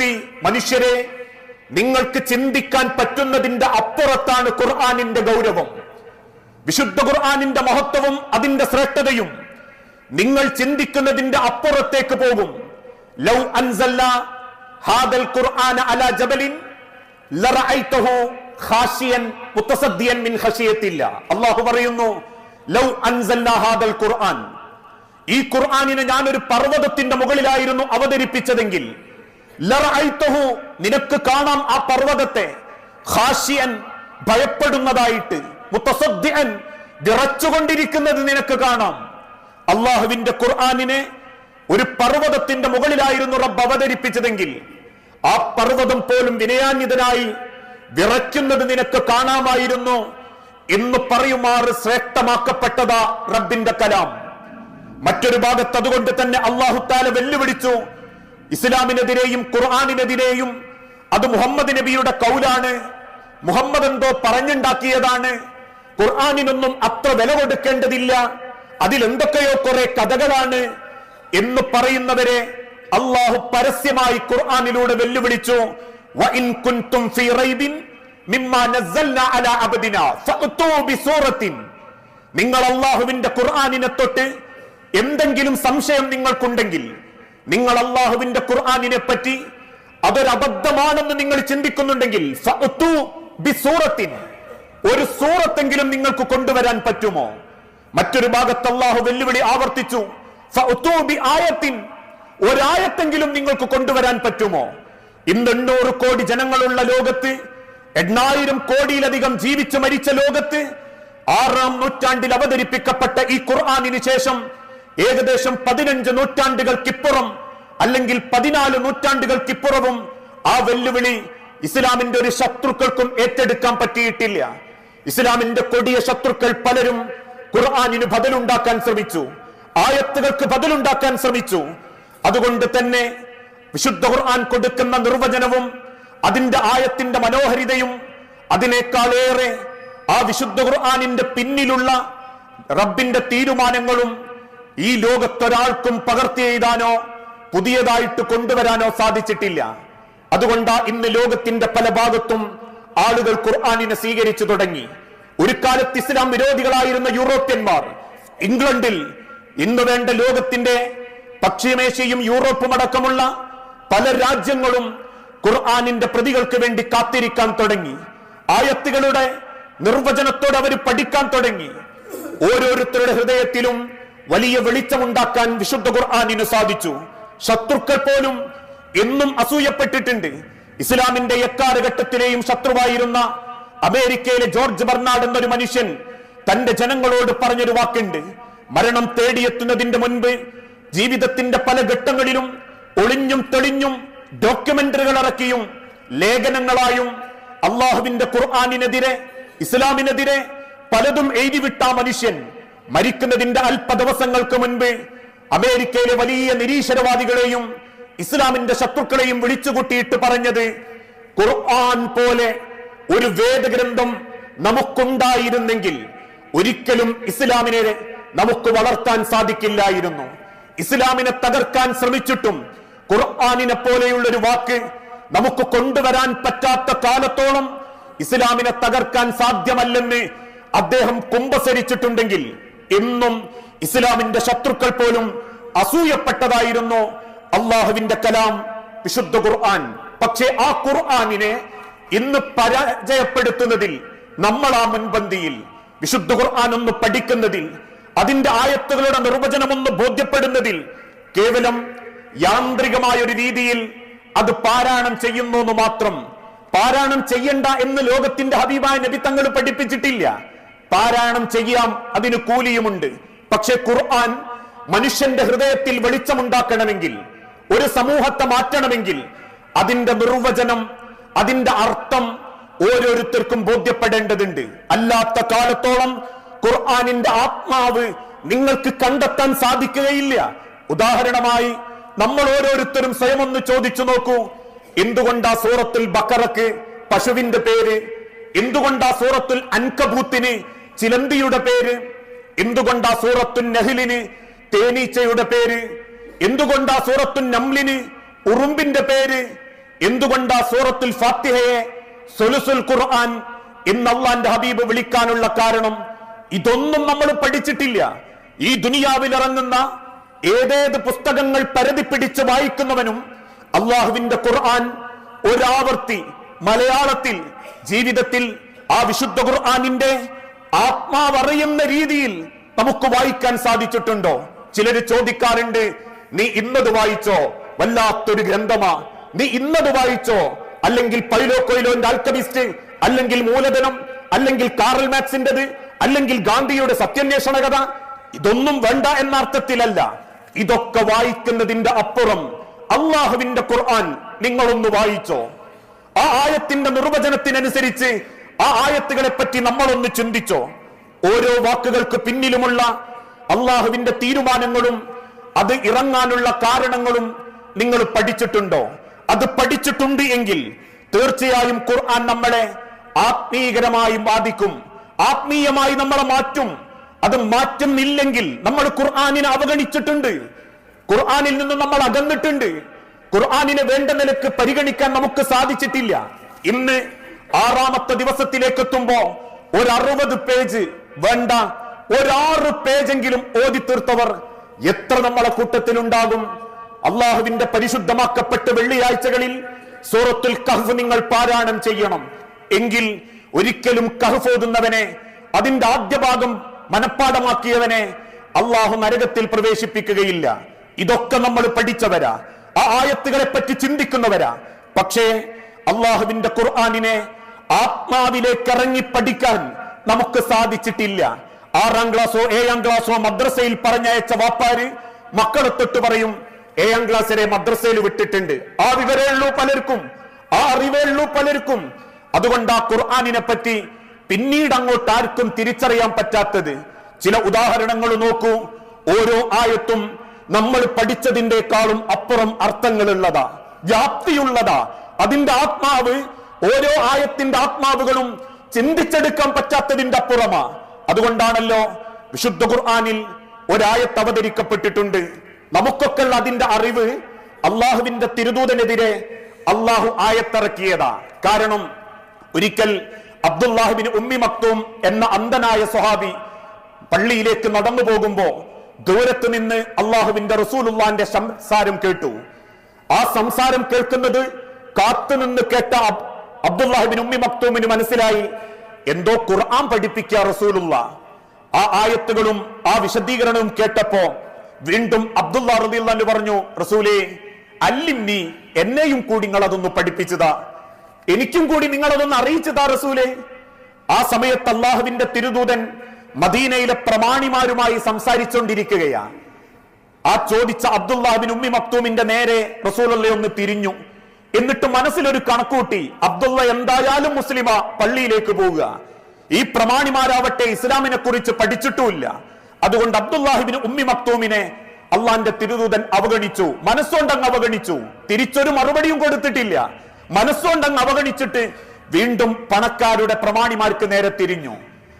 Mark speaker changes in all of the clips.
Speaker 1: വെളിപ്പെടുത്തി മനുഷ്യരെ നിങ്ങൾക്ക് ചിന്തിക്കാൻ പറ്റുന്നതിന്റെ അപ്പുറത്താണ് ഖുർആാനിന്റെ ഗൗരവം. വിശുദ്ധ ഖുർആാനിന്റെ മഹത്വവും അതിന്റെ ശ്രേഷ്ഠതയും. നിങ്ങൾ ചിന്തിക്കുന്നതിന്റെ അപ്പുറത്തേക്ക് പോകും. ലൗ അൻസല്ല ഹാദൽ ഖുർആന അല ജബലിൻ ലറഅയ്തഹു മിൻ അല്ലാഹു പറയുന്നു ലൗ ഹാദൽ ഖുർആൻ. ഈ ഖുർആനിനെ ഞാൻ ഒരു പർവതത്തിന്റെ മുകളിലായിരുന്നു അവതരിപ്പിച്ചതെങ്കിൽ നിനക്ക് കാണാം ആ പർവതത്തെ. ഹാഷിയൻ ഭയപ്പെടുന്നതായിട്ട് മുത്തസദ്യൻ വിറച്ചുകൊണ്ടിരിക്കുന്നത് നിനക്ക് കാണാം. അള്ളാഹുവിന്റെ ഖുർആാനിനെ ഒരു പർവതത്തിന്റെ മുകളിലായിരുന്നു റബ്ബ് അവതരിപ്പിച്ചതെങ്കിൽ ആ പർവതം പോലും വിനയാന്വിതനായി വിറയ്ക്കുന്നത് നിനക്ക് കാണാമായിരുന്നു എന്ന് പറയുമാറ് ശ്രേഷ്ഠമാക്കപ്പെട്ടതാ റബ്ബിന്റെ കലാം. മറ്റൊരു ഭാഗത്ത് അതുകൊണ്ട് തന്നെ അള്ളാഹുത്താല വെല്ലുവിളിച്ചു ഇസ്ലാമിനെതിരെയും ഖുർആാനിനെതിരെയും അത് മുഹമ്മദ് നബിയുടെ കൗലാണ്. മുഹമ്മദ് എന്തോ പറഞ്ഞുണ്ടാക്കിയതാണ്. ഖുർആാനിനൊന്നും അത്ര വില കൊടുക്കേണ്ടതില്ല. അതിലെന്തൊക്കെയോ കുറെ കഥകളാണ് എന്ന് പറയുന്നവരെ അള്ളാഹു പരസ്യമായി ഖുർആാനിലൂടെ വെല്ലുവിളിച്ചു. നിങ്ങൾ അള്ളാഹുവിന്റെ ഖുർആാനിനെ തൊട്ട് എന്തെങ്കിലും സംശയം നിങ്ങൾക്കുണ്ടെങ്കിൽ നിങ്ങൾ അള്ളാഹുവിന്റെ ഖുർആാനിനെ പറ്റി അതൊരു അബദ്ധമാണെന്ന് നിങ്ങൾ ചിന്തിക്കുന്നുണ്ടെങ്കിൽ ഒരു സൂറത്തെങ്കിലും നിങ്ങൾക്ക് കൊണ്ടുവരാൻ പറ്റുമോ? മറ്റൊരു ഭാഗത്ത് അള്ളാഹു വെല്ലുവിളി ആവർത്തിച്ചു. ആയത്തിൻ ഒരായത്തെങ്കിലും നിങ്ങൾക്ക് കൊണ്ടുവരാൻ പറ്റുമോ? ഇന്ന് എണ്ണൂറ് കോടി ജനങ്ങളുള്ള ലോകത്ത് എണ്ണായിരം കോടിയിലധികം ജീവിച്ചു മരിച്ച ലോകത്ത് ആറാം നൂറ്റാണ്ടിൽ അവതരിപ്പിക്കപ്പെട്ട ഈ ഖുർആാനിന് ശേഷം ഏകദേശം പതിനഞ്ച് നൂറ്റാണ്ടുകൾക്കിപ്പുറം അല്ലെങ്കിൽ പതിനാല് നൂറ്റാണ്ടുകൾക്കിപ്പുറവും ആ വെല്ലുവിളി ഇസ്ലാമിന്റെ ഒരു ശത്രുക്കൾക്കും ഏറ്റെടുക്കാൻ പറ്റിയിട്ടില്ല. ഇസ്ലാമിന്റെ കൊടിയ ശത്രുക്കൾ പലരും ഖുർആാനിന് ബദലുണ്ടാക്കാൻ ശ്രമിച്ചു. ആയത്തുകൾക്ക് ബദലുണ്ടാക്കാൻ ശ്രമിച്ചു. അതുകൊണ്ട് തന്നെ വിശുദ്ധ ഖുർആൻ കൊടുക്കുന്ന നിർവചനവും അതിന്റെ ആയത്തിന്റെ മനോഹരിതയും അതിനേക്കാളേറെ ആ വിശുദ്ധ ഖുർആാനിന്റെ പിന്നിലുള്ള റബ്ബിന്റെ തീരുമാനങ്ങളും ഈ ലോകത്തൊരാൾക്കും പകർത്തി എഴുതാനോ പുതിയതായിട്ട് കൊണ്ടുവരാനോ സാധിച്ചിട്ടില്ല. അതുകൊണ്ട് ഇന്ന് ലോകത്തിന്റെ പല ഭാഗത്തും ആളുകൾ ഖുർആാനിനെ സ്വീകരിച്ചു തുടങ്ങി. ഒരു കാലത്ത് ഇസ്ലാം വിരോധികളായിരുന്ന യൂറോപ്യന്മാർ ഇംഗ്ലണ്ടിൽ ഇന്ന് വേണ്ട ലോകത്തിന്റെ പശ്ചിമേഷ്യയും യൂറോപ്പും അടക്കമുള്ള പല രാജ്യങ്ങളും ഖുർആാനിന്റെ പ്രതികൾക്ക് വേണ്ടി കാത്തിരിക്കാൻ തുടങ്ങി. ആയത്തുകളുടെ നിർവചനത്തോടെ അവർ പഠിക്കാൻ തുടങ്ങി. ഓരോരുത്തരുടെ ഹൃദയത്തിലും വലിയ വെളിച്ചമുണ്ടാക്കാൻ വിശുദ്ധ ഖുർആാനിന് സാധിച്ചു. ശത്രുക്കൾ പോലും എന്നും അസൂയപ്പെട്ടിട്ടുണ്ട്. ഇസ്ലാമിന്റെ എക്കാലഘട്ടത്തിലെയും ശത്രുവായിരുന്ന അമേരിക്കയിലെ ജോർജ് ബർണാഡ് എന്നൊരു മനുഷ്യൻ തന്റെ ജനങ്ങളോട് പറഞ്ഞൊരു വാക്കുണ്ട്. മരണം തേടിയെത്തുന്നതിന്റെ മുൻപ് ജീവിതത്തിന്റെ പല ഘട്ടങ്ങളിലും ഒളിഞ്ഞും തെളിഞ്ഞും ഡോക്യുമെന്ററികൾ ഇറക്കിയും ലേഖനങ്ങളായും അള്ളാഹുവിന്റെ ഖുർആാനിനെതിരെ ഇസ്ലാമിനെതിരെ പലതും എഴുതിവിട്ട മനുഷ്യൻ മരിക്കുന്നതിന്റെ അല്പ ദിവസങ്ങൾക്ക് മുൻപ് അമേരിക്കയിലെ വലിയ നിരീശ്വരവാദികളെയും ഇസ്ലാമിന്റെ ശത്രുക്കളെയും വിളിച്ചുകൂട്ടിയിട്ട് പറഞ്ഞത് ഖുർആൻ പോലെ ഒരു വേദഗ്രന്ഥം നമുക്കുണ്ടായിരുന്നെങ്കിൽ ഒരിക്കലും ഇസ്ലാമിനെ നമുക്ക് വളർത്താൻ സാധിക്കില്ലായിരുന്നു. ഇസ്ലാമിനെ തകർക്കാൻ ശ്രമിച്ചിട്ടും ഖുർആാനിനെ പോലെയുള്ള ഒരു വാക്ക് നമുക്ക് കൊണ്ടുവരാൻ പറ്റാത്ത കാലത്തോളം ഇസ്ലാമിനെ തകർക്കാൻ സാധ്യമല്ലെന്ന് അദ്ദേഹം കുമ്പസരിച്ചിട്ടുണ്ടെങ്കിൽ എന്നും ഇസ്ലാമിന്റെ ശത്രുക്കൾ പോലും അസൂയപ്പെട്ടതായിരുന്നു അള്ളാഹുവിന്റെ കലാം വിശുദ്ധ ഖുർആൻ. പക്ഷേ ആ ഖുർആാനിനെ ഇന്ന് പരാജയപ്പെടുത്തുന്നതിൽ നമ്മൾ ആ മുൻപന്തിയിൽ വിശുദ്ധ ഖുർആൻ ഒന്ന് പഠിക്കുന്നതിൽ അതിന്റെ ആയത്തുകളുടെ നിർവചനം ഒന്ന് ബോധ്യപ്പെടുന്നതിൽ കേവലം യാന്ത്രികമായ ഒരു രീതിയിൽ അത് പാരായണം ചെയ്യുന്നു മാത്രം. പാരായണം ചെയ്യണ്ട എന്ന് ലോകത്തിന്റെ ഹബീബായ നബി തങ്ങൾ പഠിപ്പിച്ചിട്ടില്ല. പാരായണം ചെയ്യാം അതിന് കൂലിയുമുണ്ട്. പക്ഷെ ഖുർആൻ മനുഷ്യന്റെ ഹൃദയത്തിൽ വെളിച്ചമുണ്ടാക്കണമെങ്കിൽ ഒരു സമൂഹത്തെ മാറ്റണമെങ്കിൽ അതിന്റെ നിർവചനം അതിന്റെ അർത്ഥം ഓരോരുത്തർക്കും ബോധ്യപ്പെടേണ്ടതുണ്ട്. അല്ലാത്ത കാലത്തോളം ഖുർആാനിന്റെ ആത്മാവ് നിങ്ങൾക്ക് കണ്ടെത്താൻ സാധിക്കുകയില്ല. ഉദാഹരണമായി നമ്മൾ ഓരോരുത്തരും സ്വയം ഒന്ന് ചോദിച്ചു നോക്കൂ എന്തുകൊണ്ടാ സൂറത്തുൽ ബക്കറക്ക് പശുവിന്റെ പേര്? എന്തുകൊണ്ടാ സൂറത്തുൽ അൻകബൂത്തിന് ചിലന്തിയുടെ പേര്. എന്തുകൊണ്ടാ സൂറത്തുൽ നഹിലിന് തേനീച്ചയുടെ പേര്? എന്തുകൊണ്ടാ സൂറത്തുൽ നംലിന് ഉറുമ്പിന്റെ പേര്? എന്തുകൊണ്ടാ സൂറത്തുൽ ഫാത്തിഹയെ സൊലുസുൽ ഖുർആൻ എന്ന് ഹബീബ് വിളിക്കാനുള്ള കാരണം? ഇതൊന്നും നമ്മൾ പഠിച്ചിട്ടില്ല. ഈ ദുനിയാവിൽ ഇറങ്ങുന്ന ഏതേത് പുസ്തകങ്ങൾ പരതി പിടിച്ച് വായിക്കുന്നവനും അള്ളാഹുവിന്റെ ഖുർആൻ ഒരാവർത്തി മലയാളത്തിൽ ജീവിതത്തിൽ ആ വിശുദ്ധ ഖുർആാനിന്റെ ആത്മാവറിയുന്ന രീതിയിൽ നമുക്ക് വായിക്കാൻ സാധിച്ചിട്ടുണ്ടോ? ചിലര് ചോദിക്കാറുണ്ട് നീ ഇന്നത് വായിച്ചോ? വല്ലാത്തൊരു ഗ്രന്ഥമാ. നീ ഇന്നത് വായിച്ചോ? അല്ലെങ്കിൽ പൈലോ കൊയിലോന്റെ ആൽക്കമിസ്റ്റ് അല്ലെങ്കിൽ മൂലധനം അല്ലെങ്കിൽ കാറൽ മാക്സിന്റെത് അല്ലെങ്കിൽ ഗാന്ധിയുടെ സത്യാന്വേഷണ കഥ? ഇതൊന്നും വേണ്ട എന്ന അർത്ഥത്തിലല്ല. ഇതൊക്കെ വായിക്കുന്നതിന്റെ അപ്പുറം അള്ളാഹുവിന്റെ ഖുർആൻ നിങ്ങളൊന്ന് വായിച്ചോ. ആ ആയത്തിന്റെ നിർവചനത്തിനനുസരിച്ച് ആ ആയത്തുകളെ പറ്റി നമ്മളൊന്ന് ചിന്തിച്ചോ. ഓരോ വാക്കുകൾക്ക് പിന്നിലുമുള്ള അള്ളാഹുവിന്റെ തീരുമാനങ്ങളും അത് ഇറങ്ങാനുള്ള കാരണങ്ങളും നിങ്ങൾ പഠിച്ചിട്ടുണ്ടോ? അത് പഠിച്ചിട്ടുണ്ട് എങ്കിൽ തീർച്ചയായും ഖുർആൻ നമ്മളെ ആത്മീകരമായി ബാധിക്കും. ആത്മീയമായി നമ്മളെ മാറ്റും. അത് മാറ്റുന്നില്ലെങ്കിൽ നമ്മൾ ഖുർആാനിനെ അവഗണിച്ചിട്ടുണ്ട്. ഖുർആാനിൽ നിന്ന് നമ്മൾ അകന്നിട്ടുണ്ട്. ഖുർആാനിനെ വേണ്ട നിലയ്ക്ക് പരിഗണിക്കാൻ നമുക്ക് സാധിച്ചിട്ടില്ല. ഇന്ന് ആറാമത്തെ ദിവസത്തിലേക്ക് എത്തുമ്പോ ഒരു അറുപത് പേജ് വേണ്ട. ഒരാറ് പേജെങ്കിലും ഓതി തീർത്തവർ എത്ര നമ്മളെ കൂട്ടത്തിൽ ഉണ്ടാകും അള്ളാഹുവിന്റെ പരിശുദ്ധമാക്കപ്പെട്ട വെള്ളിയാഴ്ചകളിൽ സൂറത്തുൽ കഹഫ് നിങ്ങൾ പാരായണം ചെയ്യണം. എങ്കിൽ ഒരിക്കലും കഹഫ് ഓതുന്നവനെ അതിന്റെ ആദ്യ ഭാഗം മനഃപ്പാടമാക്കിയവനെ അള്ളാഹു നരകത്തിൽ പ്രവേശിപ്പിക്കുകയില്ല. ഇതൊക്കെ നമ്മൾ പഠിച്ചവരാ. ആ ആയത്തുകളെ പറ്റി ചിന്തിക്കുന്നവരാ. പക്ഷേ അള്ളാഹുവിന്റെ ഖുർആാനിനെ ആത്മാവിലേക്ക് ഇറങ്ങി പഠിക്കാൻ നമുക്ക് സാധിച്ചിട്ടില്ല. ആറാം ക്ലാസ്സോ ഏഴാം ക്ലാസ്സോ മദ്രസയിൽ പറഞ്ഞയച്ച വാപ്പാര് മക്കളെ തൊട്ട് പറയും ഏഴാം ക്ലാസ് വരെ മദ്രസയിൽ വിട്ടിട്ടുണ്ട്. ആ വിവരേ ഉള്ളൂ പലർക്കും ആ അറിവേ ഉള്ളൂ പലർക്കും. അതുകൊണ്ട് ആ ഖുർആാനിനെ പറ്റി പിന്നീട് അങ്ങോട്ട് ആർക്കും തിരിച്ചറിയാൻ പറ്റാത്തത്. ചില ഉദാഹരണങ്ങൾ നോക്കൂ. ഓരോ ആയത്തും നമ്മൾ പഠിച്ചതിന്റെക്കാളും അപ്പുറം അർത്ഥങ്ങളുള്ളതാ വ്യാപ്തിയുള്ളതാ. അതിന്റെ ആത്മാവ് ഓരോ ആയത്തിന്റെ ആത്മാവുകളും ചിന്തിച്ചെടുക്കാൻ പറ്റാത്തതിന്റെ അപ്പുറമാ. അതുകൊണ്ടാണല്ലോ വിശുദ്ധ ഖുർആാനിൽ ഒരായത്ത് അവതരിക്കപ്പെട്ടിട്ടുണ്ട്. നമുക്കൊക്കെ അതിന്റെ അറിവ് അള്ളാഹുവിന്റെ തിരുദൂതനെതിരെ അള്ളാഹു ആയത്തിറക്കിയതാ. കാരണം ഒരിക്കൽ അബ്ദുല്ലാഹുബിന് ഉമ്മി മക്തൂം എന്ന അന്ധനായ സ്വഹാബി പള്ളിയിലേക്ക് നടന്നു പോകുമ്പോ ദൂരത്ത് നിന്ന് അള്ളാഹുവിന്റെ റസൂലുള്ളാന്റെ സംസാരം കേട്ടു. ആ സംസാരം കേൾക്കുന്നത് കാത്തുനിന്ന് കേട്ട അബ്ദുല്ലാഹിബിൻ ഉമ്മി മക്തൂമിന് മനസ്സിലായി. എന്തോ ഖുർആൻ പഠിപ്പിക്കുക റസൂലുള്ള. ആ ആയത്തുകളും ആ വിശദീകരണവും കേട്ടപ്പോ വീണ്ടും അബ്ദുല്ലാ റളിയല്ലാഹു പറഞ്ഞു റസൂലേ അല്ലിന്നി എന്നെയും കൂടി നിങ്ങൾ അതൊന്ന് പഠിപ്പിച്ചതാ. എനിക്കും കൂടി നിങ്ങൾ അതൊന്ന് അറിയിച്ചതാ റസൂലേ. ആ സമയത്ത് അള്ളാഹുവിന്റെ തിരുദൂതൻ മദീനയിലെ പ്രമാണിമാരുമായി സംസാരിച്ചുകൊണ്ടിരിക്കുകയാണ് ആ ചോദിച്ച അബ്ദുല്ലാഹിബിൻ ഉമ്മി മക്തൂമിന്റെ നേരെ റസൂലല്ലേ ഒന്ന് തിരിഞ്ഞു. എന്നിട്ട് മനസ്സിലൊരു കണക്കൂട്ടി അബ്ദുള്ള എന്തായാലും മുസ്ലിമ പള്ളിയിലേക്ക് പോവുക. ഈ പ്രമാണിമാരാവട്ടെ ഇസ്ലാമിനെ കുറിച്ച് പഠിച്ചിട്ടുമില്ല. അതുകൊണ്ട് അബ്ദുല്ലാഹിബിന് ഉമ്മി മക്തൂമിനെ അള്ളാന്റെ തിരുദൂതൻ അവഗണിച്ചു. മനസ്സുകൊണ്ടങ്ങ് അവഗണിച്ചു. തിരിച്ചൊരു മറുപടിയും കൊടുത്തിട്ടില്ല. മനസ്സുകൊണ്ടങ്ങ് അവഗണിച്ചിട്ട് വീണ്ടും പണക്കാരുടെ പ്രമാണിമാർക്ക് നേരെ തിരിഞ്ഞു.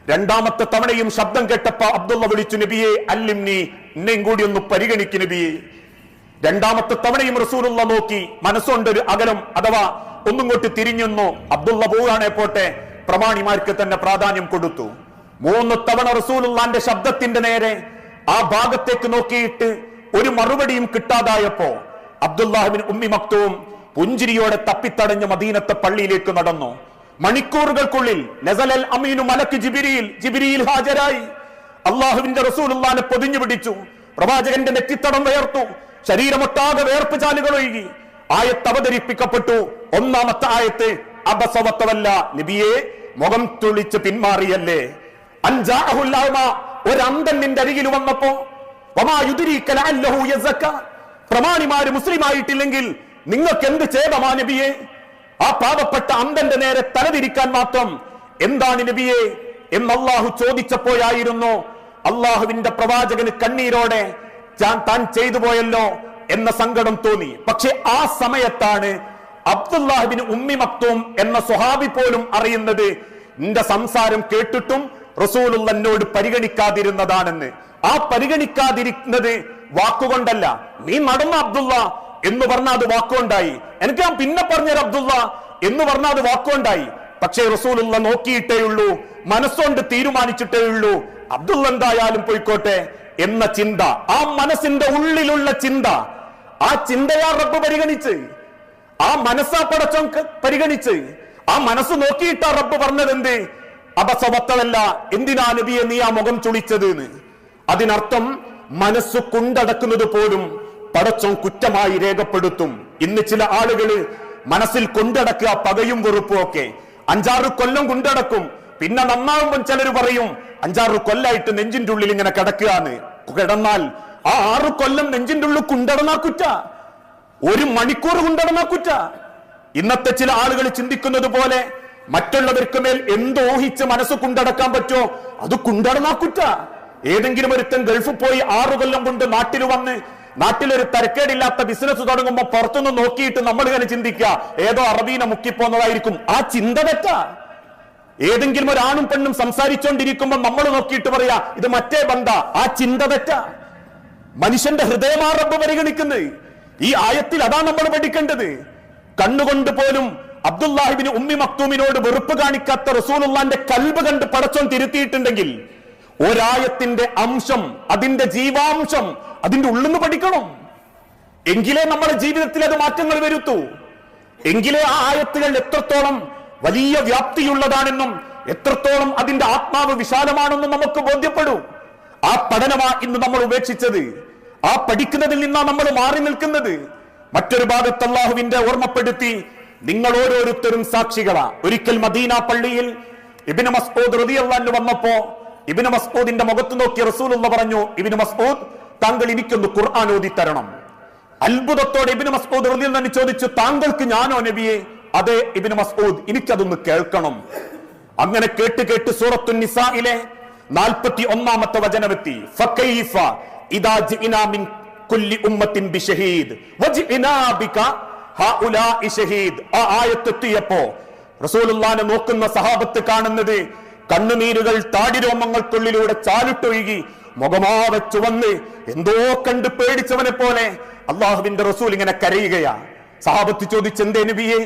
Speaker 1: രണ്ടാമത്തെ തവണയും ശബ്ദം കേട്ടപ്പോ അബ്ദുള്ള വിളിച്ചു നബിയെ അല്ലിംനി എന്നെയും കൂടി ഒന്ന് പരിഗണിക്കു നബിയെ. രണ്ടാമത്തെ തവണയും റസൂലുള്ള നോക്കി മനസ്സുകൊണ്ട് ഒരു അകലം അഥവാ ഒന്നും കൊട്ടി തിരിഞ്ഞെന്നു. അബ്ദുള്ള പോവുകയാണെ പോട്ടെ പ്രമാണിമാർക്ക് തന്നെ പ്രാധാന്യം കൊടുത്തു. മൂന്ന് തവണ റസൂലുള്ളാന്റെ ശബ്ദത്തിന്റെ നേരെ ആ ഭാഗത്തേക്ക് നോക്കിയിട്ട് ഒരു മറുപടിയും കിട്ടാതായപ്പോ അബ്ദുല്ലാഹിബിൻ ഉമ്മി മക്തവും പുഞ്ചിരിയോടെ തപ്പിത്തടഞ്ഞ് മദീനത്തെ പള്ളിയിലേക്ക് നടന്നു. മണിക്കൂറുകൾക്കുള്ളിൽ നസലൽ അമീനു മലക്ക് ജിബിരിയിൽ ജിബിരിയിൽ ഹാജരായി. അള്ളാഹുവിന്റെ റസൂലുള്ളാനെ പൊതിഞ്ഞു പിടിച്ചു. പ്രവാചകന്റെ നെറ്റിത്തടം വേർത്തു. ശരീരമൊട്ടാകെ വേർപ്പ് ചാലുകൾ ഒഴുകി. ആയത്ത് അവതരിപ്പിക്കപ്പെട്ടു. ഒന്നാമത്തെ ആയത്ത് അബസവത്തവല്ല. നബിയെ മുഖം തുളിച്ച് പിന്മാറിയല്ലേ? അഞ്ചാഹുല്ലാമ ഒരു അന്തൻ നിന്റെ അരികിൽ വന്നപ്പോ. പ്രമാണിമാര് മുസ്ലിം ആയിട്ടില്ലെങ്കിൽ നിങ്ങൾക്ക് എന്ത് ചേതമാ നബിയെ? ആ പാവപ്പെട്ട അന്തന്റെ നേരെ തലതിരിക്കാൻ മാത്രം എന്താണ് നബിയെ എന്ന് അള്ളാഹു ചോദിച്ചപ്പോഴായിരുന്നു അള്ളാഹുവിന്റെ പ്രവാചകന് കണ്ണീരോടെ താൻ- താൻ ചെയ്തു പോയല്ലോ എന്ന സങ്കടം തോന്നി. പക്ഷെ ആ സമയത്താണ് അബ്ദുല്ലാഹിബിന് ഉമ്മി മക്തൂം എന്ന സ്വഹാബി പോലും അറിയുന്നത്. നിന്റെ സംസാരം കേട്ടിട്ടും റസൂലുള്ള എന്നോട് പരിഗണിക്കാതിരുന്നതാണെന്ന്. ആ പരിഗണിക്കാതിരിക്കുന്നത് വാക്കുകൊണ്ടല്ല. നീ നടന്ന അബ്ദുള്ള എന്ന് പറഞ്ഞ അത് വാക്കുകൊണ്ടായി. എനിക്ക് ഞാൻ പിന്നെ പറഞ്ഞൊരു അബ്ദുള്ള എന്ന് പറഞ്ഞ അത് വാക്കുകൊണ്ടായി. പക്ഷേ റസൂലുള്ള നോക്കിയിട്ടേ ഉള്ളൂ. മനസ്സുകൊണ്ട് തീരുമാനിച്ചിട്ടേ ഉള്ളൂ. അബ്ദുള്ള എന്തായാലും പോയിക്കോട്ടെ. എന്ന ചിന്ത ആ മനസ്സിന്റെ ഉള്ളിലുള്ള ചിന്ത ആ ചിന്തയാ റബ്ബ് പരിഗണിച്ച് ആ മനസ്സാ പടച്ചോൻ പരിഗണിച്ച് ആ മനസ്സ് നോക്കിയിട്ടാ റബ്ബ് പറഞ്ഞത് എന്ത് അപസവത്തലല്ല എന്തിനാ നബിയെ നീ ആ മുഖം ചുളിച്ചത് എന്ന്. അതിനർത്ഥം മനസ്സ് കൊണ്ടടക്കുന്നത് പോലും പടച്ചോൻ കുറ്റമായി രേഖപ്പെടുത്തും. ഇന്ന് ചില ആളുകൾ മനസ്സിൽ കൊണ്ടടക്കുക പകയും വെറുപ്പും ഒക്കെ. അഞ്ചാറ് കൊല്ലം കൊണ്ടടക്കും. പിന്നെ നന്നാവുമ്പോൾ ചിലർ പറയും അഞ്ചാറ് കൊല്ലായിട്ട് നെഞ്ചിന്റെ ഉള്ളിൽ ഇങ്ങനെ കിടക്കുകയാണ് കിടന്നാൽ ആ ആറ് കൊല്ലം നെഞ്ചിന്റെ ഉള്ളിൽ കുണ്ടടന്ന കുറ്റ. ഒരു മണിക്കൂർ കുണ്ടടന്ന കുറ്റ. ഇന്നത്തെ ചില ആളുകൾ ചിന്തിക്കുന്നത് പോലെ മറ്റുള്ളവർക്ക് മേൽ എന്തോഹിച്ച് മനസ്സ് കുണ്ടടക്കാൻ പറ്റുമോ? അത് കുണ്ടടന്ന കുറ്റ. ഏതെങ്കിലും ഒരുത്തൻ ഗൾഫിൽ പോയി ആറു കൊല്ലം കൊണ്ട് നാട്ടിൽ വന്ന് നാട്ടിലൊരു തരക്കേടില്ലാത്ത ബിസിനസ് തുടങ്ങുമ്പോൾ പുറത്തുനിന്ന് നോക്കിയിട്ട് നമ്മൾ ഇങ്ങനെ ചിന്തിക്കുക. ഏതോ അറബീനെ മുക്കിപ്പോന്നതായിരിക്കും. ആ ചിന്ത തെറ്റാ. ഏതെങ്കിലും ഒരാണും പെണ്ണും സംസാരിച്ചുകൊണ്ടിരിക്കുമ്പോൾ നമ്മൾ നോക്കിയിട്ട് പറയാ ഇത് മറ്റേ ബന്ധ ആ ചിന്ത തെറ്റ. മനുഷ്യന്റെ ഹൃദയമാറബ് പരിഗണിക്കുന്നത്. ഈ ആയത്തിൽ അതാ നമ്മൾ പഠിക്കേണ്ടത്. കണ്ണുകൊണ്ട് പോലും അബ്ദുല്ലാഹിബിന് ഉമ്മി മക്തൂമിനോട് വെറുപ്പ് കാണിക്കാത്ത റസൂലുള്ളാന്റെ കൽബ് കണ്ട് പടച്ചോൻ തിരുത്തിയിട്ടുണ്ടെങ്കിൽ ഒരായത്തിന്റെ അംശം അതിന്റെ ജീവാംശം അതിന്റെ ഉള്ളിന്ന് പഠിക്കണം. എങ്കിലേ നമ്മുടെ ജീവിതത്തിൽ അത് മാറ്റങ്ങൾ വരുത്തൂ. എങ്കിലേ ആ ആയത്തുകൾ എത്രത്തോളം വലിയ വ്യാപ്തിയുള്ളതാണെന്നും എത്രത്തോളം അതിന്റെ ആത്മാവ് വിശാലമാണെന്നും നമുക്ക് ബോധ്യപ്പെടൂ. ആ പഠനമാ ഇന്ന് നമ്മൾ ഉപേക്ഷിച്ചത്. ആ പഠിക്കുന്നതിൽ നിന്നാ നമ്മൾ മാറി നിൽക്കുന്നത്. മറ്റൊരു ഭാഗത്ത് അള്ളാഹുവിന്റെ ഓർമ്മപ്പെടുത്തി നിങ്ങൾ ഓരോരുത്തരും സാക്ഷികളാ. ഒരിക്കൽ മദീന പള്ളിയിൽ ഇബിന് മസ്ഊദ് റളിയല്ലാഹു വന്നപ്പോ ഇബിന് മസ്ഊദിന്റെ മുഖത്ത് നോക്കി റസൂലുള്ള പറഞ്ഞു ഇബിന് മസ്ഊദ് താങ്കൾ എനിക്കൊന്ന് ഖുർആൻ ഓതി തരണം അത്ഭുതത്തോടെ ഇബിന് മസ്ഊദ് റളിയല്ലാഹു അൻഹു ചോദിച്ചു താങ്കൾക്ക് ഞാനോ നബിയെ? അതെ ഇബിന് മസ്ഊദ് എനിക്കതൊന്ന് കേൾക്കണം. അങ്ങനെ കേട്ട് കേട്ട് സൂറത്തു നിസായിലെ നാൽപ്പത്തി ഒന്നാമത്തെ വചനമെത്തി ആ ആയത്ത് ആയത്തെത്തിയപ്പോ റസൂലുള്ളാനെ നോക്കുന്ന സഹാബത്ത് കാണുന്നത് കണ്ണുനീരുകൾ താടിരോമങ്ങൾക്കുള്ളിലൂടെ ചാലിട്ടൊഴുകി മുഖമാവെ ചുവന്ന് എന്തോ കണ്ട് പേടിച്ചവനെ പോലെ അള്ളാഹുവിന്റെ റസൂൽ ഇങ്ങനെ കരയുകയാ. സഹാബത്ത് ചോദിച്ചെന്തേ നബിയെ?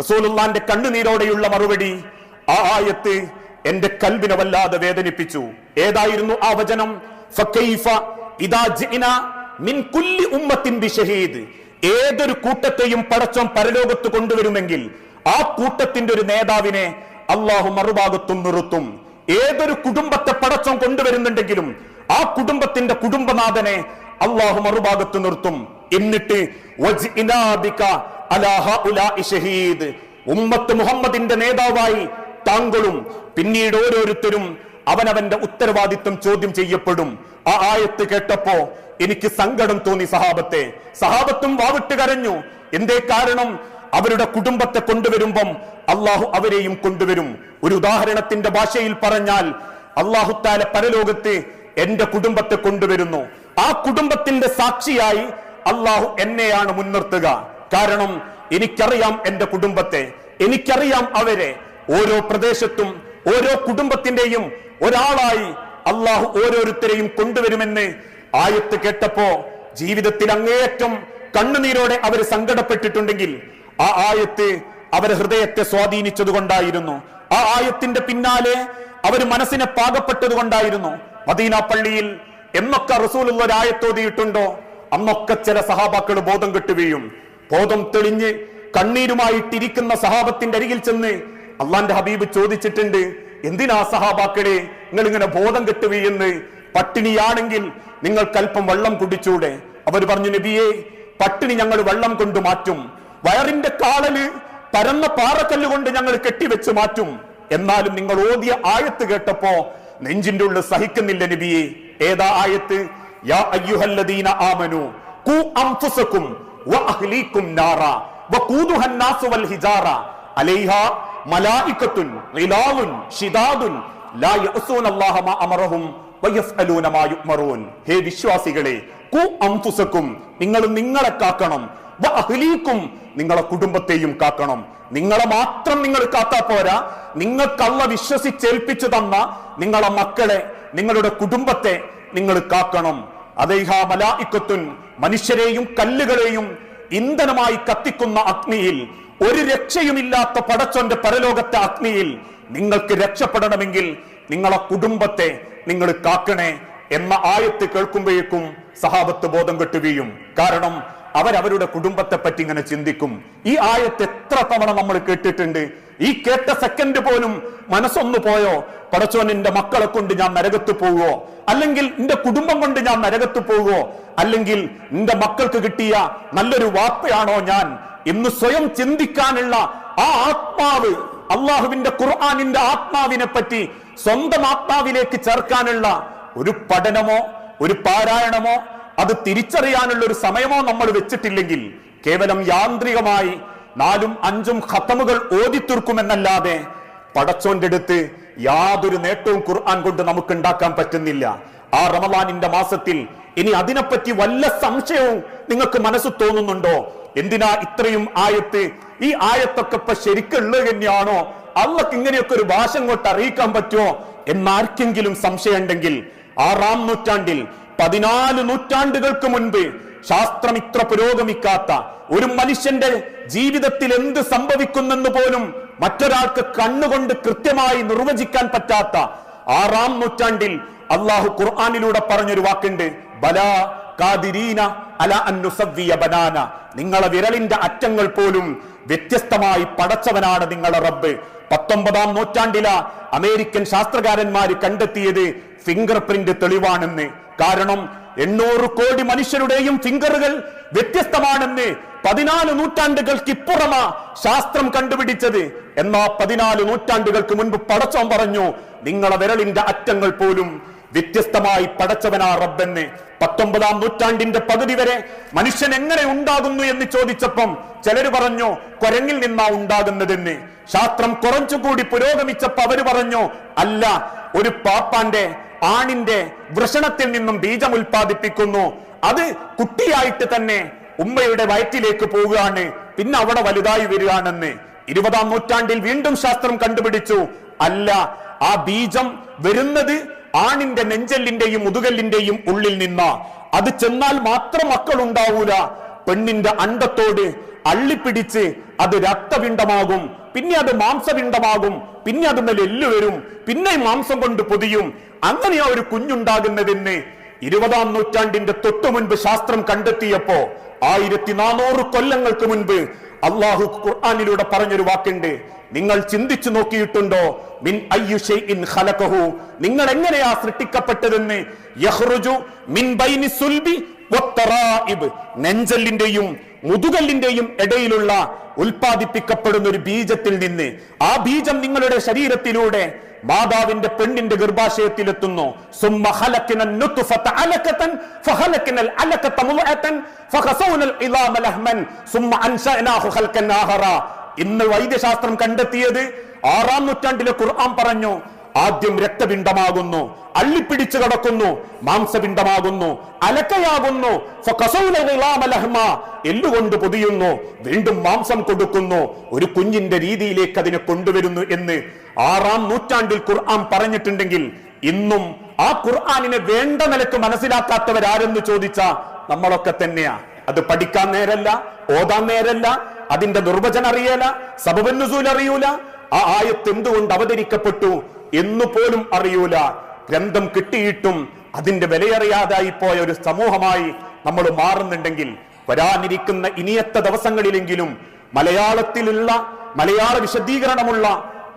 Speaker 1: റസൂലുള്ളാന്റെ കണ്ണുനീരോടെയുള്ള മറുപടി ആ ആയത്ത് എന്റെ കൽബിനെ വല്ലാതെ വേദനിപ്പിച്ചു. ഏതായിരുന്നു ആ വചനം? മിൻ കുല്ലി ഉമ്മത്തിൻ ബിശഹീദ് ഏതൊരു കൂട്ടത്തെയും പടച്ചോൻ പരലോകത്ത് കൊണ്ടുവരുമെങ്കിൽ ആ കൂട്ടത്തിന്റെ ഒരു നേതാവിനെ അള്ളാഹു മറുഭാഗത്തും നിർത്തും. ഏതൊരു കുടുംബത്തെ പടച്ചോൻ കൊണ്ടുവരുന്നുണ്ടെങ്കിലും ആ കുടുംബത്തിന്റെ കുടുംബനാഥനെ അള്ളാഹു മറുഭാഗത്ത് നിർത്തും. എന്നിട്ട് ഉമ്മത്ത് മുഹമ്മദിന്റെ നേതാവായി താങ്കളും പിന്നീട് ഓരോരുത്തരും അവനവന്റെ ഉത്തരവാദിത്വം ചോദ്യം ചെയ്യപ്പെടും. ആ ആയത്ത് കേട്ടപ്പോ എനിക്ക് സങ്കടം തോന്നി സഹാബത്തെ. സഹാബത്തും വാവിട്ട് കരഞ്ഞു. എന്തേ കാരണം? അവരുടെ കുടുംബത്തെ കൊണ്ടുവരുമ്പം അള്ളാഹു അവരെയും കൊണ്ടുവരും. ഒരു ഉദാഹരണത്തിന്റെ ഭാഷയിൽ പറഞ്ഞാൽ അള്ളാഹുത്താല പരലോകത്ത് എന്റെ കുടുംബത്തെ കൊണ്ടുവരുന്നു. ആ കുടുംബത്തിന്റെ സാക്ഷിയായി അള്ളാഹു എന്നെയാണ് മുൻനിർത്തുക. കാരണം എനിക്കറിയാം എന്റെ കുടുംബത്തെ എനിക്കറിയാം അവരെ. ഓരോ പ്രദേശത്തും ഓരോ കുടുംബത്തിന്റെയും ഒരാളായി അള്ളാഹു ഓരോരുത്തരെയും കൊണ്ടുവരുമെന്ന് ആയത്ത് കേട്ടപ്പോ ജീവിതത്തിൽ അങ്ങേയറ്റം കണ്ണുനീരോടെ അവർ സങ്കടപ്പെട്ടിട്ടുണ്ടെങ്കിൽ ആ ആയത്ത് അവരെ ഹൃദയത്തെ സ്വാധീനിച്ചത് കൊണ്ടായിരുന്നു ആ ആയത്തിന്റെ പിന്നാലെ അവർ മനസ്സിനെ പാകപ്പെട്ടത് കൊണ്ടായിരുന്നു മദീന പള്ളിയിൽ എന്നൊക്കെ റസൂലുള്ള ഒരു ആയത്തോതിയിട്ടുണ്ടോ അന്നൊക്കെ ചില സഹാബാക്കൾ ബോധം കെട്ടു വീഴും ബോധം തെളിഞ്ഞ് കണ്ണീരുമായിട്ടിരിക്കുന്ന സഹാബത്തിന്റെ അരികിൽ ചെന്ന് അള്ളാന്റെ ഹബീബ് ചോദിച്ചിട്ടുണ്ട് എന്തിനാ സഹാബാക്കളെ നിങ്ങൾ ഇങ്ങനെ ബോധം കെട്ടുകയെന്ന് പട്ടിണിയാണെങ്കിൽ നിങ്ങൾക്ക് അല്പം വെള്ളം കുടിച്ചൂടെ? അവർ പറഞ്ഞു നബിയെ പട്ടിണി ഞങ്ങൾ വെള്ളം കൊണ്ട് മാറ്റും. വയറിന്റെ കാളൽ പരന്ന പാറക്കല്ല് കൊണ്ട് ഞങ്ങൾ കെട്ടിവെച്ച് മാറ്റും. എന്നാലും നിങ്ങൾ ഓതിയ ആയത്ത് കേട്ടപ്പോ നെഞ്ചിന്റെ ഉള്ളിൽ സഹിക്കുന്നില്ല നബിയെ. ഏതാ ആയത്ത്? യാ അയ്യുഹല്ലദീന ആമനു ഹേ നിങ്ങൾ നിങ്ങളെ കാക്കണം. വഅഹ്ലീകും നിങ്ങളെ കുടുംബത്തെയും കാക്കണം. നിങ്ങളെ മാത്രം നിങ്ങൾ കാത്താ പോരാ. നിങ്ങൾക്കള്ള വിശ്വസിച്ചേൽപ്പിച്ചു തന്ന നിങ്ങളെ മക്കളെ നിങ്ങളുടെ കുടുംബത്തെ നിങ്ങൾ കാക്കണം. അതൈഹ മനുഷ്യരെയും കല്ലുകളെയും ഇന്ധനമായി കത്തിക്കുന്ന അഗ്നിയിൽ ഒരു രക്ഷയുമില്ലാത്ത പടച്ചോന്റെ പരലോകത്തെ അഗ്നിയിൽ നിങ്ങൾക്ക് രക്ഷപ്പെടണമെങ്കിൽ നിങ്ങളെ കുടുംബത്തെ നിങ്ങൾ കാക്കണേ എന്ന ആയത്ത് കേൾക്കുമ്പോഴേക്കും സഹാബത്ത് ബോധം കെട്ടുകയും കാരണം അവരവരുടെ കുടുംബത്തെ പറ്റി ഇങ്ങനെ ചിന്തിക്കും. ഈ ആയത്ത് എത്ര തവണ നമ്മൾ കേട്ടിട്ടുണ്ട്? ഈ കേട്ട സെക്കൻഡ് പോലും മനസ്സൊന്നു പോയോ? പടച്ചോൻ എന്റെ മക്കളെ കൊണ്ട് ഞാൻ നരകത്ത് പോവുമോ അല്ലെങ്കിൽ എന്റെ കുടുംബം കൊണ്ട് ഞാൻ നരകത്ത് പോവുമോ അല്ലെങ്കിൽ എന്റെ മക്കൾക്ക് കിട്ടിയ നല്ലൊരു വാർത്തയാണോ ഞാൻ? എന്ന് സ്വയം ചിന്തിക്കാനുള്ള ആ ആത്മാവ് അള്ളാഹുവിന്റെ ഖുർആാനിന്റെ ആത്മാവിനെ പറ്റി സ്വന്തം ആത്മാവിലേക്ക് ചേർക്കാനുള്ള ഒരു പഠനമോ ഒരു പാരായണമോ അത് തിരിച്ചറിയാനുള്ള ഒരു സമയമോ നമ്മൾ വെച്ചിട്ടില്ലെങ്കിൽ കേവലം യാന്ത്രികമായി നാലും അഞ്ചും ഖത്തമുകൾ ഓതിത്തീർക്കുമെന്നല്ലാതെ പടച്ചോന്റെ അടുത്ത് യാതൊരു നേട്ടവും ഖുർആൻ കൊണ്ട് നമുക്ക് ഉണ്ടാക്കാൻ പറ്റുന്നില്ല. ആ റമദാനിന്റെ മാസത്തിൽ ഇനി അതിനെപ്പറ്റി വല്ല സംശയവും നിങ്ങൾക്ക് മനസ്സ് തോന്നുന്നുണ്ടോ? എന്തിനാ ഇത്രയും ആയത്ത്? ഈ ആയത്തൊക്കെ ഇപ്പൊ ശരിക്കുള്ളത് തന്നെയാണോ? അള്ളക്ക് ഇങ്ങനെയൊക്കെ ഒരു ഭാഷ ഇങ്ങോട്ട് അറിയിക്കാൻ പറ്റുമോ? എന്നാർക്കെങ്കിലും സംശയം ഉണ്ടെങ്കിൽ ആറാം നൂറ്റാണ്ടിൽ പതിനാല് നൂറ്റാണ്ടുകൾക്ക് മുൻപ് ശാസ്ത്രം ഇത്ര പുരോഗമിക്കാത്ത ഒരു മനുഷ്യന്റെ ജീവിതത്തിൽ എന്ത് സംഭവിക്കുന്നെന്ന് പോലും മറ്റൊരാൾക്ക് കണ്ണുകൊണ്ട് കൃത്യമായി നിർവചിക്കാൻ പറ്റാത്ത ആറാം നൂറ്റാണ്ടിൽ അള്ളാഹു ഖുർആാനിലൂടെ പറഞ്ഞൊരു വാക്കുണ്ട്. ബലാ കാതിരീന അല അനുസവ്യ ബനാന. നിങ്ങളെ വിരലിന്റെ അറ്റങ്ങൾ പോലും വ്യത്യസ്തമായി പടച്ചവനാണ് നിങ്ങളെ റബ്ബ്. പത്തൊമ്പതാം നൂറ്റാണ്ടില അമേരിക്കൻ ശാസ്ത്രകാരന്മാര് കണ്ടെത്തിയത് ഫിംഗർ പ്രിന്റ് തെളിവാണെന്ന്. കാരണം എണ്ണൂറ് കോടി മനുഷ്യരുടെയും ഫിംഗറുകൾ വ്യത്യസ്തമാണെന്ന് പതിനാല് നൂറ്റാണ്ടുകൾക്ക് ഇപ്പുറമാ ശാസ്ത്രം കണ്ടുപിടിച്ചത്. എന്നാ പതിനാല് നൂറ്റാണ്ടുകൾക്ക് മുൻപ് പടച്ചോൻ പറഞ്ഞു നിങ്ങളെ വിരളിന്റെ അറ്റങ്ങൾ പോലും വ്യത്യസ്തമായി പടച്ചവനാ റബ്ബെന്ന്. പത്തൊമ്പതാം നൂറ്റാണ്ടിന്റെ പകുതി വരെ മനുഷ്യൻ എങ്ങനെ ഉണ്ടാകുന്നു എന്ന് ചോദിച്ചപ്പം ചിലർ പറഞ്ഞു കുരങ്ങിൽ നിന്നാ ഉണ്ടാകുന്നതെന്ന്. ശാസ്ത്രം കുറച്ചുകൂടി പുരോഗമിച്ചപ്പോ അവർ പറഞ്ഞു അല്ല ഒരു പാപ്പാന്റെ ആണിന്റെ വൃഷണത്തിൽ നിന്നും ബീജം ഉൽപ്പാദിപ്പിക്കുന്നു. അത് കുട്ടിയായിട്ട് തന്നെ ഉമ്മയുടെ വയറ്റിലേക്ക് പോവുകയാണ്. പിന്നെ അവിടെ വലുതായി വരികയാണെന്ന്. ഇരുപതാം നൂറ്റാണ്ടിൽ വീണ്ടും ശാസ്ത്രം കണ്ടുപിടിച്ചു. അല്ല ആ ബീജം വരുന്നത് ആണിന്റെ നെഞ്ചലിന്റെയും മുതുകല്ലിന്റെയും ഉള്ളിൽ നിന്ന. അത് ചെന്നാൽ മാത്രം മക്കൾ ഉണ്ടാവൂല പെണ്ണിന്റെ അണ്ടത്തോട് അള്ളിപ്പിടിച്ച് അത് രക്തപിണ്ഡമാകും. പിന്നെ അത് മാംസപിണ്ഡമാകും. പിന്നെ അത് മേലെ എല്ലു വരും പിന്നെ മാംസം കൊണ്ട് പൊതിയും. അങ്ങനെ ആ ഒരു കുഞ്ഞുണ്ടാകുന്നതിന് ഇരുപതാം നൂറ്റാണ്ടിന്റെ തൊട്ടു മുൻപ് ശാസ്ത്രം കണ്ടെത്തിയപ്പോ ആയിരത്തി നാനൂറ് കൊല്ലങ്ങൾക്ക് മുൻപ് അള്ളാഹു ഖുർആാനിലൂടെ പറഞ്ഞൊരു വാക്കുണ്ട്. നിങ്ങൾ ചിന്തിച്ചു നോക്കിയിട്ടുണ്ടോ? മിൻ ഇൻ ഖലഖഹു. നിങ്ങൾ എങ്ങനെയാ സൃഷ്ടിക്കപ്പെട്ടതെന്ന്? യഹ്റുജു മിൻ ബൈനി സുൽബി നെഞ്ചലിന്റെയും മുതുകല്ലിന്റെയും ഇടയിലുള്ള ഉൽപ്പാദിപ്പിക്കപ്പെടുന്ന ഒരു ബീജത്തിൽ നിന്ന് ആ ബീജം നിങ്ങളുടെ ശരീരത്തിലൂടെ മാതാവിന്റെ പെണ്ണിന്റെ ഗർഭാശയത്തിലെത്തുന്നു. ഇന്ന് വൈദ്യശാസ്ത്രം കണ്ടെത്തിയത് ആറാം നൂറ്റാണ്ടിലെ ഖുർആൻ പറഞ്ഞു ആദ്യം രക്തപിണ്ഡമാകുന്നു അള്ളിപ്പിടിച്ചു കടക്കുന്നു മാംസപിണ്ഡമാകുന്നു അലക്കയാകുന്നു. എല്ലുകൊണ്ട് പൊതിയുന്നു വീണ്ടും മാംസം കൊടുക്കുന്നു. ഒരു കുഞ്ഞിന്റെ രീതിയിലേക്ക് അതിനെ കൊണ്ടുവരുന്നു എന്ന് ആറാം നൂറ്റാണ്ടിൽ ഖുർആൻ പറഞ്ഞിട്ടുണ്ടെങ്കിൽ ഇന്നും ആ ഖുർആാനിനെ വേണ്ട നിലയ്ക്ക് മനസ്സിലാക്കാത്തവരാരെന്ന് ചോദിച്ച നമ്മളൊക്കെ തന്നെയാ. അത് പഠിക്കാൻ നേരല്ല ഓതാൻ നേരല്ല അതിന്റെ നിർവചനം അറിയല സബബന്നുസൂൽ അറിയൂല. ആ ആയത്ത് എന്തുകൊണ്ട് അവതരിക്കപ്പെട്ടു? എന്ന് പോലും അറിയൂല. ഗ്രന്ഥം കിട്ടിയിട്ടും അതിന്റെ വിലയറിയാതായി പോയ ഒരു സമൂഹമായി നമ്മൾ മാറുന്നുണ്ടെങ്കിൽ വരാനിരിക്കുന്ന ഇനിയത്തെ ദിവസങ്ങളിലെങ്കിലും മലയാളത്തിലുള്ള മലയാള വിശദീകരണമുള്ള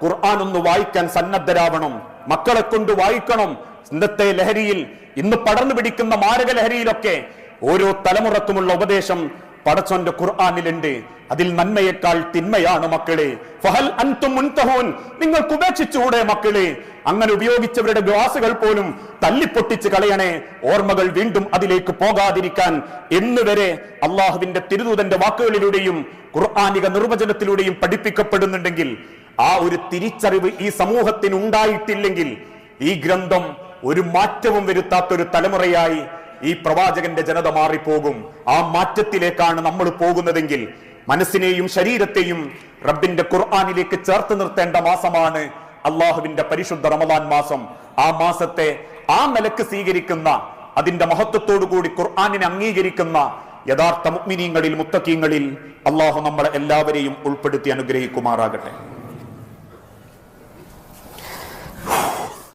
Speaker 1: ഖുർആൻ ഒന്ന് വായിക്കാൻ സന്നദ്ധരാവണം. മക്കളെ കൊണ്ട് വായിക്കണം. ഇന്നത്തെ ലഹരിയിൽ ഇന്ന് പടർന്നു പിടിക്കുന്ന മാരക ലഹരിയിലൊക്കെ ഓരോ തലമുറക്കുമുള്ള ഉപദേശം പടച്ചോന്റെ ഖുർആാനിലുണ്ട്. അതിൽ നന്മയേക്കാൾ തിന്മയാണ് മക്കളെ. ഫഹൽ അൻതും മുൻതഹൂൻ. നിങ്ങൾക്ക് ഉപേക്ഷിച്ചുകൂടെ മക്കളെ. അങ്ങനെ ഉപയോഗിച്ചവരുടെ ഗ്ലാസുകൾ പോലും തല്ലിപ്പൊട്ടിച്ച് കളയണേ. ഓർമ്മകൾ വീണ്ടും അതിലേക്ക് പോകാതിരിക്കാൻ എന്ന് വരെ അള്ളാഹുവിന്റെ തിരുദൂതന്റെ വാക്കുകളിലൂടെയും ഖുർആാനിക നിർവചനത്തിലൂടെയും പഠിപ്പിക്കപ്പെടുന്നുണ്ടെങ്കിൽ ആ ഒരു തിരിച്ചറിവ് ഈ സമൂഹത്തിന് ഉണ്ടായിട്ടില്ലെങ്കിൽ ഈ ഗ്രന്ഥം ഒരു മാറ്റവും വരുത്താത്തൊരു തലമുറയായി ഈ പ്രവാചകന്റെ ജനത മാറിപ്പോകും. ആ മാറ്റത്തിലേക്കാണ് നമ്മൾ പോകുന്നതെങ്കിൽ മനസ്സിനെയും ശരീരത്തെയും റബ്ബിന്റെ ഖുർആാനിലേക്ക് ചേർത്ത് നിർത്തേണ്ട മാസമാണ് അള്ളാഹുവിന്റെ പരിശുദ്ധ റമദാൻ മാസം. ആ മാസത്തെ ആ നിലയ്ക്ക് സ്വീകരിക്കുന്ന അതിന്റെ കൂടി ഖുർആാനിനെ അംഗീകരിക്കുന്ന യഥാർത്ഥ മുഗ്മിനീങ്ങളിൽ മുത്തക്കീങ്ങളിൽ അള്ളാഹു നമ്മളെ എല്ലാവരെയും ഉൾപ്പെടുത്തി അനുഗ്രഹിക്കുമാറാകട്ടെ.